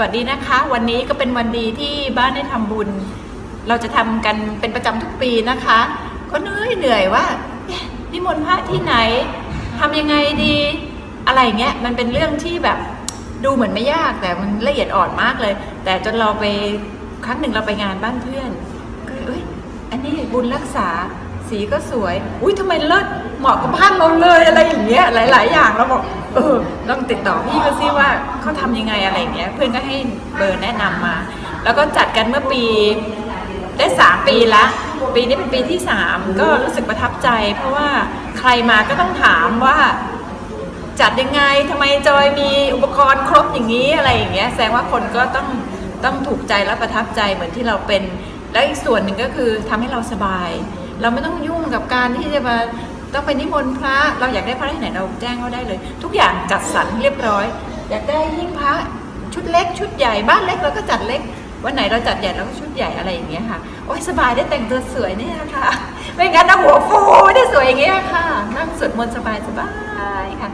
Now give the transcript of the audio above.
วัสดีนะคะ วันนี้ก็เป็นวันดีที่บ้านได้ทำบุญ เราจะทำกันเป็นประจำทุกปีนะคะ ก็เหนื่อยเหนื่อยว่านิมนต์พระที่ไหนทำยังไงดีอะไรเงี้ยมันเป็นเรื่องที่แบบดูเหมือนไม่ยากแต่มันละเอียดอ่อนมากเลย แต่จนเราไปครั้งหนึ่งเราไปงานบ้านเพื่อนก็เอ้ยอันนี้บุญรักษาสีก็สวย อุ้ยทำไมเลิศเหมาะกับบ้านเราเลยอะไรอย่างเงี้ยหลาย ๆ อย่างเราบอก ออลองติดต่อพี่ก็ซิว่าเขาทำยังไงอะไรเงี้ย เพื่อนก็ให้เบอร์แนะนำมา แล้วก็จัดกันเมื่อปีได้สามปีละ ปีนี้เป็นปีที่สามก็รู้สึกประทับใจ เพราะว่าใครมาก็ต้องถามว่าจัดยังไงทำไมจอยมีอุปกรณ์ครบอย่างนี้อะไรอย่างเงี้ยแสดงว่าคนก็ต้องต้องถูกใจและประทับใจเหมือนที่เราเป็น แล้วอีกส่วนหนึ่งก็คือทำให้เราสบาย เราไม่ต้องยุ่งกับการที่จะมา ต้องไปนิมนต์พระเราอยากได้พระที่ไหนเราแจ้งเขาได้เลย ทุกอย่างจัดสรรเรียบร้อย อยากได้ยิ่งพระชุดเล็กชุดใหญ่บ้านเล็กเราก็จัดเล็กวันไหนเราจัดใหญ่เราก็ชุดใหญ่อะไรอย่างเงี้ยค่ะโอ้ยสบายได้แต่งตัวสวยเนี่ยค่ะไม่งั้นนะหัวฟูได้สวยอย่างเงี้ยค่ะนั่งสวดมนต์สบายสบายค่ะ